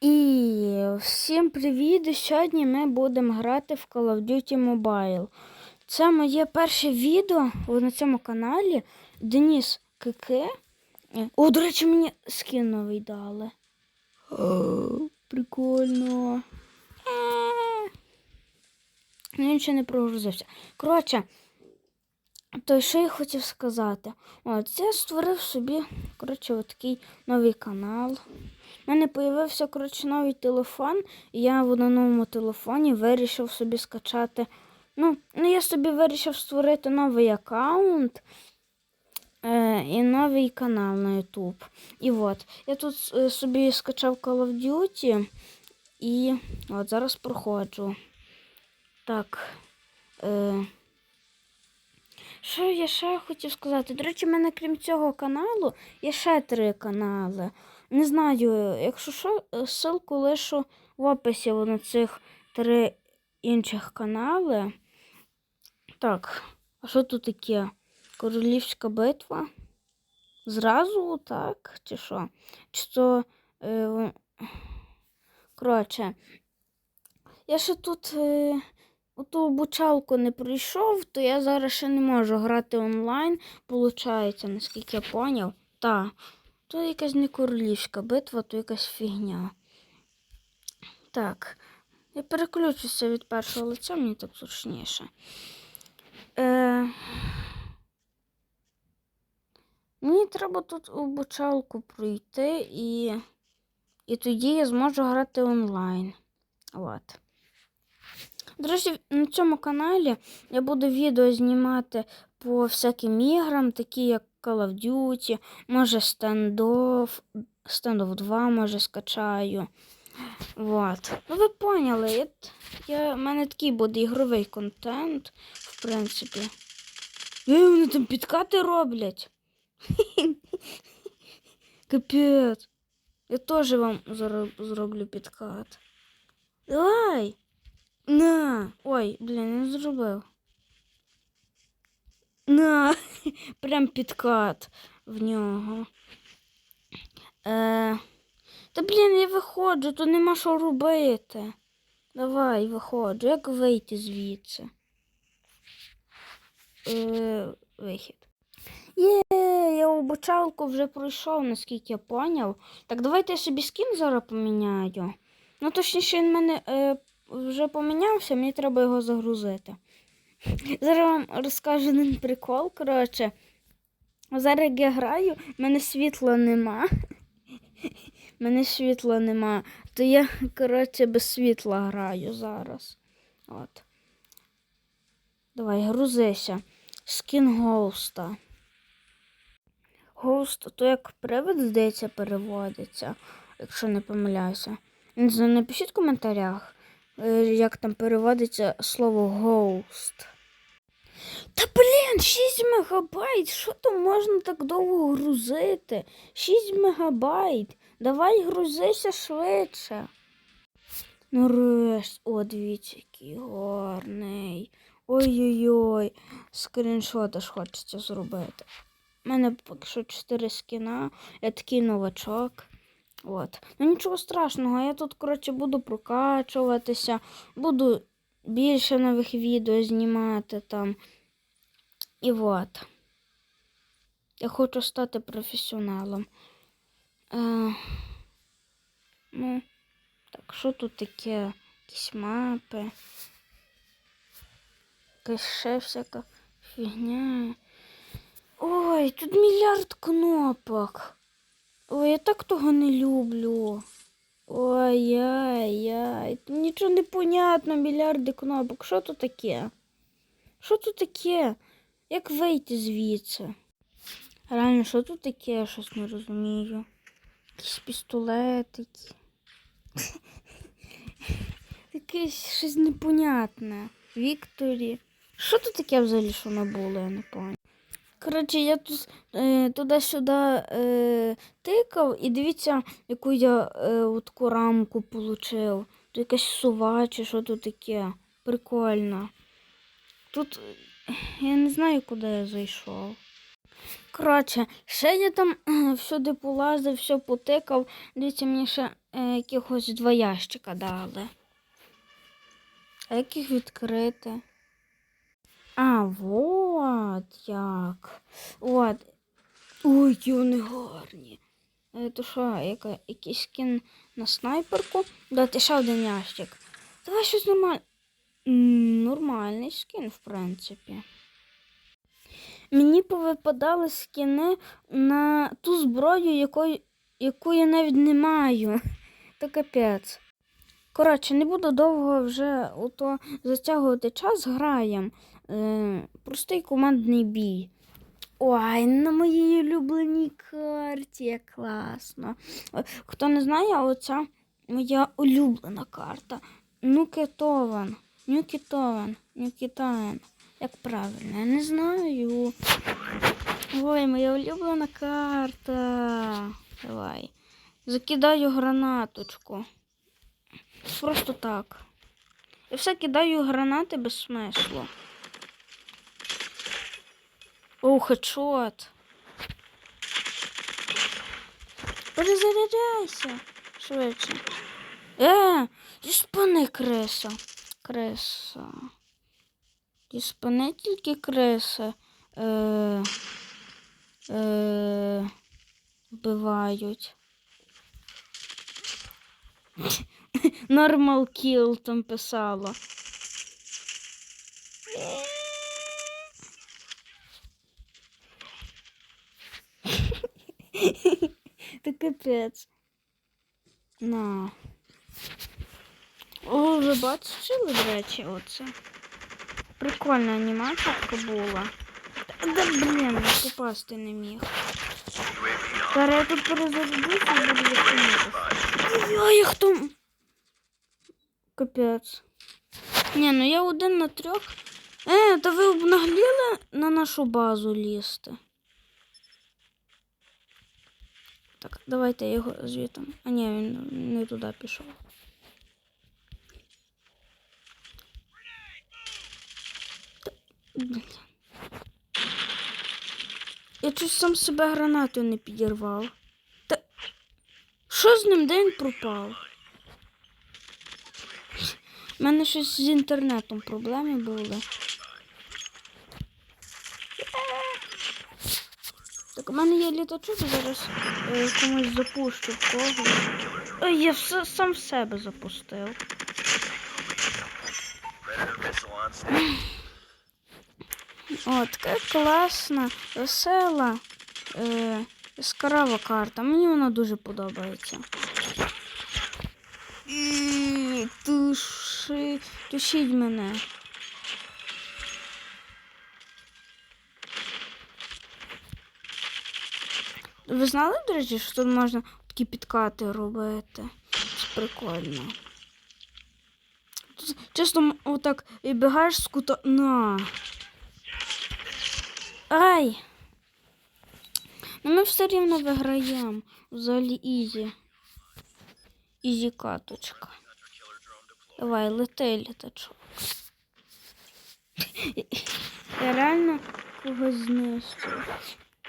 І всім привіт! Сьогодні ми будемо грати в Call of Duty Mobile. Це моє перше відео на цьому каналі. Деніс Кике. О, до речі, мені скін новий дали. Прикольно. Ну, Він ще не прогрузився. Коротше, то що я хотів сказати? От, я створив собі коротше, от такий новий канал. У мене з'явився новий телефон, і я в новому телефоні вирішив собі скачати. Ну, ну я собі вирішив створити новий аккаунт е, і новий канал на YouTube. І от, я тут е, собі скачав Call of Duty і от зараз проходжу. Так. Е, що я ще хотів сказати? До речі, в мене крім цього каналу є ще три канали. Не знаю, якщо що, е, ссылку лишу в описі на цих три інших канали. Так, а що тут таке? Королівська битва? Зразу так? Чи що? Чи то. Е, коротше, я ще тут е, оту обучалку не пройшов, то я зараз ще не можу грати онлайн. Получається, наскільки я поняв. Так. То якась не королівська битва, то якась фігня. Так. Я переключуся від першого лиця, мені так зручніше. Е... Мені треба тут обучалку пройти і. І тоді я зможу грати онлайн. От. До речі, на цьому каналі я буду відео знімати по всяким іграм, такі як Call of Duty, може Standoff, Standoff 2 може скачаю. Вот. Ну ви поняли, я, я, в мене такий буде ігровий контент, в принципі. Е, вони там підкати роблять. Капець. Я теж вам зроблю підкат. Давай. На. Ой, блін, не зробив. На. Прям підкат в нього. Е, та блін, я виходжу, то нема що робити. Давай, виходжу. Як вийти звідси? Е, вихід. Є, я обучалку вже пройшов, наскільки я поняв. Так, давайте я собі скін зараз поміняю. Ну, точніше, він мене е, вже помінявся, мені треба його загрузити. Зараз вам розкажу один прикол. Коротше, зараз я граю, в мене світла нема. Мене світла нема. То я, коротше, без світла граю зараз. От. Давай, грузися. Скін гоуста. Гоуст, то як привид, здається, переводиться, якщо не помиляюся. Не знаю, напишіть в коментарях, як там переводиться слово гоуст. Та блін, 6 мегабайт. Що там можна так довго грузити? 6 мегабайт. Давай грузися швидше. Нарешті. О, дивіться, який гарний. Ой-ой-ой. Скріншот аж хочеться зробити. У мене поки що 4 скіна. Я такий новачок. От. Ну нічого страшного, я тут, коротше, буду прокачуватися, буду більше нових відео знімати там. І от. Я хочу стати професіоналом. Е, ну, так, що тут таке? Якісь мапи. Якась ще всяка фігня. Ой, тут мільярд кнопок. Ой, я так того не люблю. Ой-яй-яй. Нічого не понятно, мільярди кнопок. Що тут таке? Що тут таке? Як вийти звідси? Реально, що тут таке? Я щось не розумію. Якісь пістолетики. Якесь щось непонятне. Вікторі. Що тут таке взагалі, що не було, я не пам'ятаю. Коротше, я тут е, туди-сюди е, тикав і дивіться, яку я е, от рамку отримав. Тут якась сува чи що тут таке. Прикольно. Тут я не знаю, куди я зайшов. Коротше, ще я там е, всюди полазив, все потикав. Дивіться, мені ще е, якихось два ящика дали. А як їх відкрити? А, вот як. От. Ой, які вони гарні. Е, То що, яка, якийсь скін на снайперку? Дати ще один ящик. Давай щось нормальне. Нормальний скін, в принципі. Мені повипадали скіни на ту зброю, якої, яку я навіть не маю. То капець. Коротше, не буду довго вже ото затягувати час, граємо. Е, простий командний бій. Ой, на моїй улюбленій карті, як класно. Хто не знає, оця моя улюблена карта. Нукетован. Нюкітован. Нюкітован. Як правильно, я не знаю. Ой, моя улюблена карта. Давай. Закидаю гранаточку. Просто так. Я все кидаю гранати без смислу. О, хедшот. Перезаряджайся. Швидше. Е, зі спини криса. Криса. Зі спини тільки криси. Е, е, вбивають. Нормал кіл там писало. Та капець. На. О, ви бачили, до речі, оце. Прикольна анімація була. Та да, блін, я попасти не міг. Зараз я тут перезарядуся і буду відчинитися. Ой, хто? Капець. Ні, ну я один на трьох. Е, та ви обнагліли на нашу базу лізти. Так, давайте його звітом. А ні, він не туди пішов. Я чуть сам себе гранатою не підірвав. Та що з ним? Де він пропав? У мене щось з інтернетом проблеми були. Так, у мене є літачок, зараз е, комусь запущу в кого. Ой, я все, сам в себе запустив. О, така класна, весела, е, яскрава карта. Мені вона дуже подобається. І, Туши, тушіть мене. Ви знали, до речі, що тут можна такі підкати робити? Це прикольно. Тут чисто отак і бігаєш з кута. На. Ай! Ну ми все рівно виграємо. Взагалі ізі. Ізі каточка. Давай, лети літачок. Я реально когось знищив.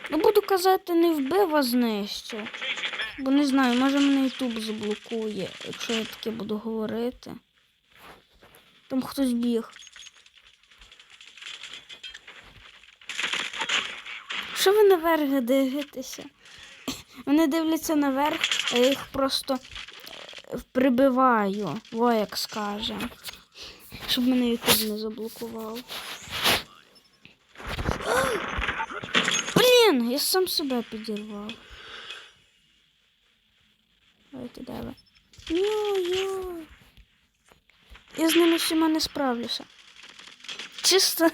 Ну буду казати, не вбив, а знищив. Бо не знаю, може мене Ютуб заблокує, якщо я таке буду говорити. Там хтось біг. Що ви наверх дивитеся? Вони дивляться наверх, а я їх просто е, прибиваю, во як скаже. Щоб мене ютуб не заблокував. Блін, я сам себе підірвав. Давайте ви? Йо-йо. Я з ними всіма не справлюся. Чисто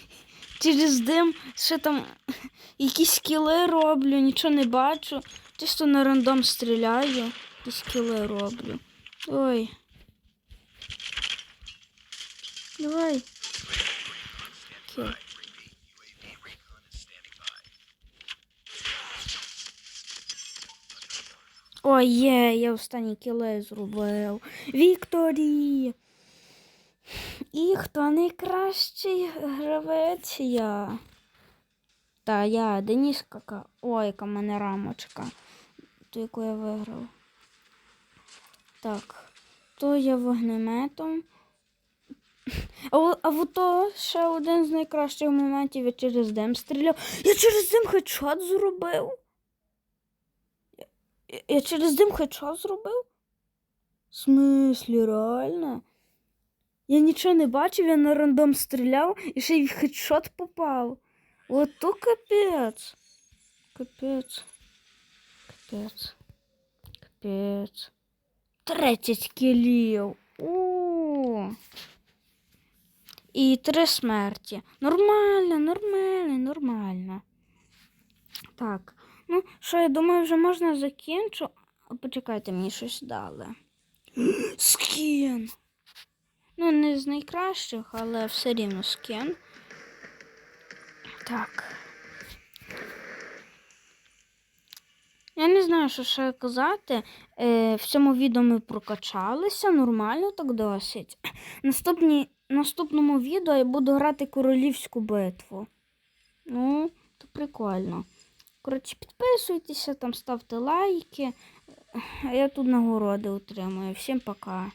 через дим ще там якісь кіли роблю, нічого не бачу. Чисто на рандом стріляю, якісь кіли роблю. Ой. Давай. Кіл. Ой, є, я останні кіли зробив. Вікторі! І хто найкращий гравець я? Та я Деніс кака. Ой, яка в мене рамочка. Ту, яку я виграв. Так. То я вогнеметом. А, а от то ще один з найкращих моментів я через дим стріляв. Я через дим хедшот зробив. Я, через дим хедшот зробив? В смислі, реально? Я нічого не бачив, я на рандом стріляв і ще й в хедшот попав. От то капець. Капець. Капець. Капець. 30 кілів. О. І три смерті. Нормально, нормально, нормально. Так. Ну, що, я думаю, вже можна закінчу. Почекайте, мені щось дали. Скін. Ну, не з найкращих, але все рівно скін. Так. Я не знаю, що ще казати. Е, в цьому відео ми прокачалися нормально так досить. Наступні, наступному відео я буду грати королівську битву. Ну, то прикольно. Коротше, підписуйтеся, там ставте лайки. А я тут нагороди отримую. Всім пока.